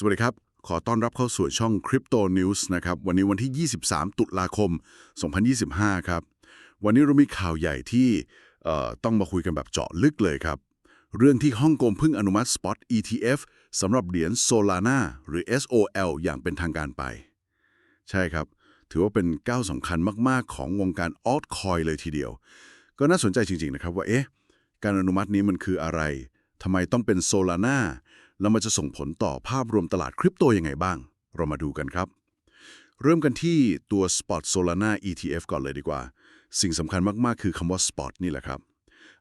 สวัสดีครับ ขอต้อนรับเข้าสู่ช่อง Crypto News นะครับ วันนี้วันที่ 23 ตุลาคม 2025 ครับ วันนี้เรามีข่าวใหญ่ที่ต้องมาคุยกันแบบเจาะลึกเลยครับ เรื่องที่ฮ่องกงเพิ่งอนุมัติ Spot ETF สำหรับเหรียญ Solana หรือ SOL อย่างเป็นทางการไป ใช่ครับ ถือว่าเป็นก้าวสำคัญมาก ๆ ของวงการ Altcoin เลยทีเดียว ก็น่าสนใจจริง ๆ นะครับว่าเอ๊ะการอนุมัตินี้มันคืออะไรทำไมต้องเป็น Solana แล้วมันจะส่งผลต่อภาพรวมตลาดคริปโตยังไงบ้าง เรามาดูกันครับ เริ่มกันที่ตัว Spot Solana ETF ก่อนเลยดีกว่า สิ่งสำคัญมากๆ คือคำว่า Spot นี่แหละครับ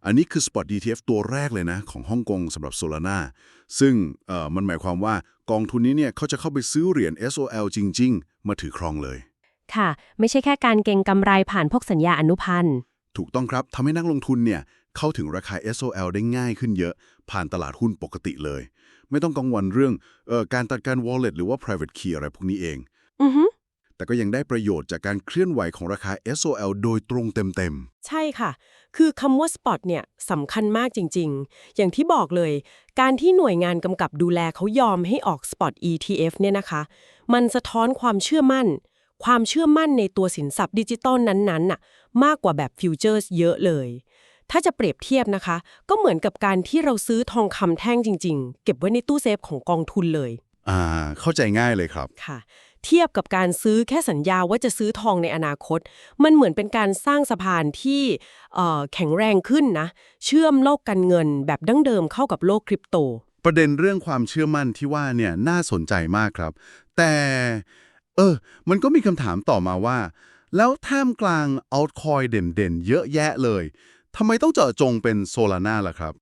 อันนี้คือ Spot ETF ตัวแรกเลยนะ ของฮ่องกงสำหรับ Solana ซึ่งเอ่อมันหมายความว่ากองทุนนี้เนี่ยเขาจะเข้าไปซื้อเหรียญ SOL จริง ๆ มาถือครองเลย ค่ะ ไม่ใช่แค่การเก็งกำไรผ่านพวกสัญญาอนุพันธ์ ถูกต้องครับทำให้นักลงทุนเนี่ย เข้าถึงราคา SOL ได้ง่ายขึ้นเยอะ ผ่านตลาดหุ้นปกติเลย ไม่ต้องกังวลเรื่องเออการจัดการ wallet หรือว่า private key อะไรพวกนี้เองอือฮึแต่ก็ยังได้ประโยชน์จากการเคลื่อนไหวของราคา SOL โดยตรงเต็มใช่ค่ะ คือคำว่า spot เนี่ยสำคัญมากจริง ๆ อย่างที่บอกเลย การที่หน่วยงานกำกับดูแลเขายอมให้ออก spot ETF เนี่ยนะคะ มันสะท้อนความเชื่อมั่น ความเชื่อมั่นในตัวสินทรัพย์ดิจิตอลนั้นๆน่ะมากกว่าแบบฟิวเจอร์สเยอะเลย ถ้าจะเปรียบเทียบนะคะ ก็เหมือนกับการที่เราซื้อทองคำแท่งจริง ๆ เก็บไว้ในตู้เซฟของกองทุนเลยๆอ่า เข้าใจง่ายเลยครับ ค่ะ เทียบกับการซื้อแค่สัญญาว่าจะซื้อทองในอนาคต มันเหมือนเป็นการสร้างสะพานที่เอ่อแข็งแรงขึ้นนะ เชื่อมโลกการเงินแบบดั้งเดิมเข้ากับโลกคริปโต ประเด็นเรื่องความเชื่อมั่นที่ว่าเนี่ยน่าสนใจมากครับ แต่เออ มันก็มีคำถามต่อมาว่า แล้วท่ามกลาง altcoin เด่นๆ เยอะแยะเลย ทำไมต้องเจาะจงเป็น Solana ล่ะครับ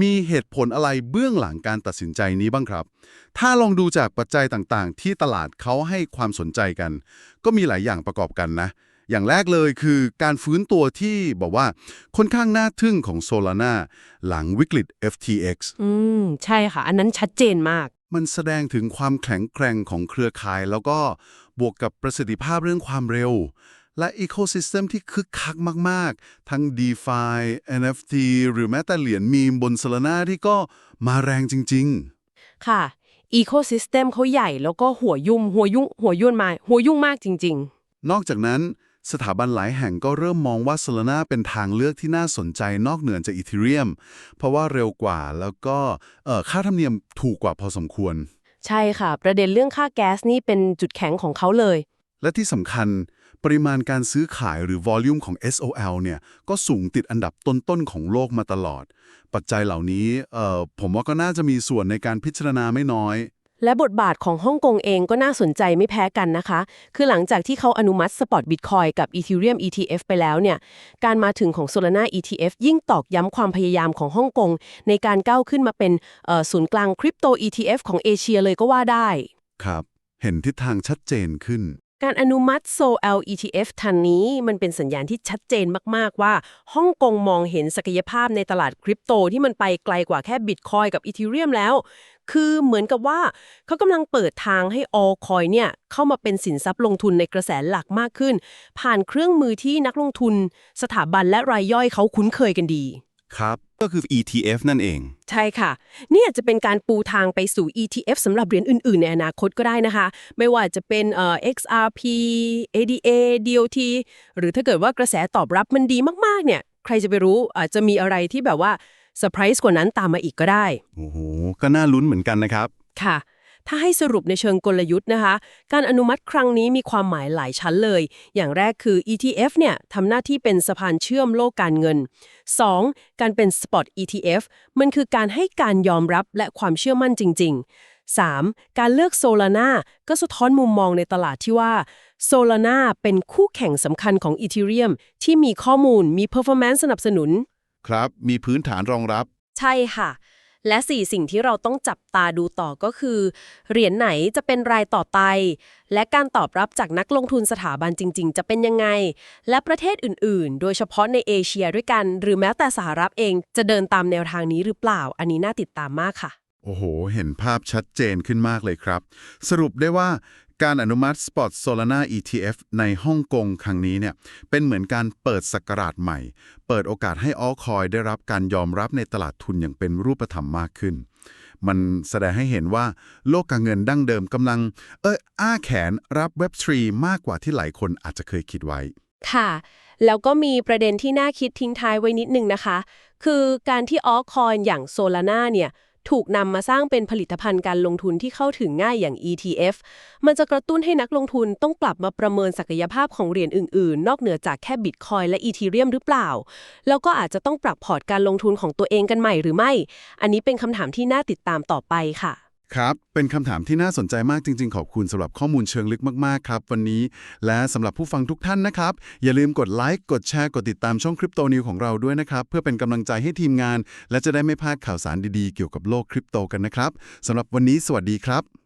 มีเหตุผลอะไรเบื้องหลังการตัดสินใจนี้บ้างครับ ถ้าลองดูจากปัจจัยต่างๆ ที่ตลาดเขาให้ความสนใจกัน ก็มีหลายอย่างประกอบกันนะ อย่างแรกเลยคือการฟื้นตัวที่บอกว่าค่อนข้างน่าทึ่งของ Solana หลังวิกฤต FTX อืม ใช่ค่ะ อันนั้นชัดเจนมาก มันแสดงถึงความแข็งแกร่งของเครือข่าย แล้วก็บวกกับประสิทธิภาพเรื่องความเร็ว และอีโคซิสเต็มที่คึกคักมาก ๆ ทั้ง DeFi NFT หรือแม้แต่เหรียญมีมบน Solana ที่ก็มาแรงจริงค่ะอีโคซิสเต็มเขาใหญ่แล้วก็หัวยุ่มหัวยุ่งหัวยุ่นมาหัวยุ่งมากจริง ๆ นอกจากนั้นสถาบันหลายแห่งก็เริ่มมองว่า Solana เป็นทางเลือกที่น่าสนใจนอกเหนือจาก Ethereum เพราะว่าเร็วกว่าแล้วก็เอ่อค่าธรรมเนียมถูกกว่าพอสมควรๆใช่ค่ะ ประเด็นเรื่องค่าแก๊สนี่เป็นจุดแข็งของเขาเลย และที่สำคัญ ปริมาณการซื้อขายหรือ volume ของ SOL เนี่ยก็สูงติดอันดับต้นๆของโลกมาตลอด ปัจจัยเหล่านี้เอ่อผมว่าก็น่าจะมีส่วนในการพิจารณาไม่น้อย และบทบาทของฮ่องกงเองก็น่าสนใจไม่แพ้กันนะคะ คือหลังจากที่เขาอนุมัติสปอตบิตคอยกับ Ethereum ETF ไปแล้วเนี่ย การมาถึงของ Solana ETF ยิ่งตอกย้ำความพยายามของฮ่องกงในการก้าวขึ้นมาเป็นเอ่อศูนย์กลางคริปโต ETF ของเอเชียเลยก็ว่าได้ ครับ เห็นทิศทางชัดเจนขึ้น การอนุมัติ SOL ETF ทันนี้มันเป็นสัญญาณที่ชัดเจนมากๆว่าฮ่องกงมองเห็นศักยภาพในตลาดคริปโตที่มันไปไกลกว่าแค่บิตคอยกับอีเทเรียมแล้ว คือเหมือนกับว่าเขากำลังเปิดทางให้ all coin เนี่ยเข้ามาเป็นสินทรัพย์ลงทุนในกระแสหลักมากขึ้น ผ่านเครื่องมือที่นักลงทุน สถาบันและรายย่อยเขาคุ้นเคยกันดี ครับ ก็คือ ETF นั่นเอง ใช่ค่ะเนี่ยจะเป็นการปูทางไปสู่ ETF สำหรับเหรียญอื่น ๆ ในอนาคตก็ได้นะคะ ไม่ว่าจะเป็นเอ่อ XRP ADA DOT หรือถ้าเกิดว่ากระแสตอบรับมันดีมาก ๆ เนี่ย ใครจะไปรู้อาจจะมีอะไรที่แบบว่าเซอร์ไพรส์กว่านั้นตามมาอีกก็ได้ โอ้โห ก็น่าลุ้นเหมือนกันนะครับ ค่ะ ถ้าให้สรุปในเชิงกลยุทธ์นะคะ การอนุมัติครั้งนี้มีความหมายหลายชั้นเลย อย่างแรกคือ ETF เนี่ยทำหน้าที่เป็นสะพานเชื่อมโลกการเงิน 2. การเป็น Spot ETF มันคือการให้การยอมรับและความเชื่อมั่นจริง ๆ 3. การเลือก Solana ก็สะท้อนมุมมองในตลาดที่ว่า Solana เป็นคู่แข่งสำคัญของ Ethereum ที่มีข้อมูลมี performance สนับสนุน ครับ มีพื้นฐานรองรับ ใช่ค่ะ และ 4 สิ่งที่เราต้องจับตาดูต่อก็คือ เหรียญไหนจะเป็นรายต่อไป และการตอบรับจากนักลงทุนสถาบันจริง ๆ จะเป็นยังไง และประเทศอื่น ๆ โดยเฉพาะในเอเชียด้วยกัน หรือแม้แต่สหรัฐเองจะเดินตามแนวทางนี้หรือเปล่า อันนี้น่าติดตามมากค่ะ โอ้โห เห็นภาพชัดเจนขึ้นมากเลยครับ สรุปได้ว่า การอนุมัติ Spot Solana ETF ในฮ่องกงครั้งนี้เนี่ยเป็นเหมือนการเปิดสกราชใหม่ เปิดโอกาสให้ออคอยได้รับการยอมรับในตลาดทุนอย่างเป็นรูปธรรมมากขึ้น มันแสดงให้เห็นว่าโลกการเงินดั้งเดิมกำลัง เอออ้าแขนรับ Web3 มากกว่าที่หลายคนอาจจะเคยคิดไว้ ค่ะ แล้วก็มีประเด็นที่น่าคิดทิ้งท้ายไว้นิดนึงนะคะ คือการที่ออคอยอย่างโซลาร่าเนี่ย ถูกนำมาสร้างเป็นผลิตภัณฑ์การลงทุนที่เข้าถึงง่ายอย่าง ETF มันจะกระตุ้นให้นักลงทุนต้องกลับมาประเมินศักยภาพของเหรียญอื่น ๆ นอกเหนือจากแค่บิตคอยและอีทีเรียมหรือเปล่า แล้วก็อาจจะต้องปรับพอร์ตการลงทุนของตัวเองกันใหม่หรือไม่ อันนี้เป็นคำถามที่น่าติดตามต่อไปค่ะ ครับ เป็นคำถามที่น่าสนใจมากจริง ๆ ขอบคุณสำหรับข้อมูลเชิงลึกมาก ๆ ครับ วันนี้ และสำหรับผู้ฟังทุกท่านนะครับ อย่าลืมกดไลค์ กดแชร์ กดติดตามช่องคริปโตนิวของเราด้วยนะครับ เพื่อเป็นกำลังใจให้ทีมงาน และจะได้ไม่พลาดข่าวสารดี ๆ เกี่ยวกับโลกคริปโตกันนะครับสำหรับวันนี้ สวัสดีครับ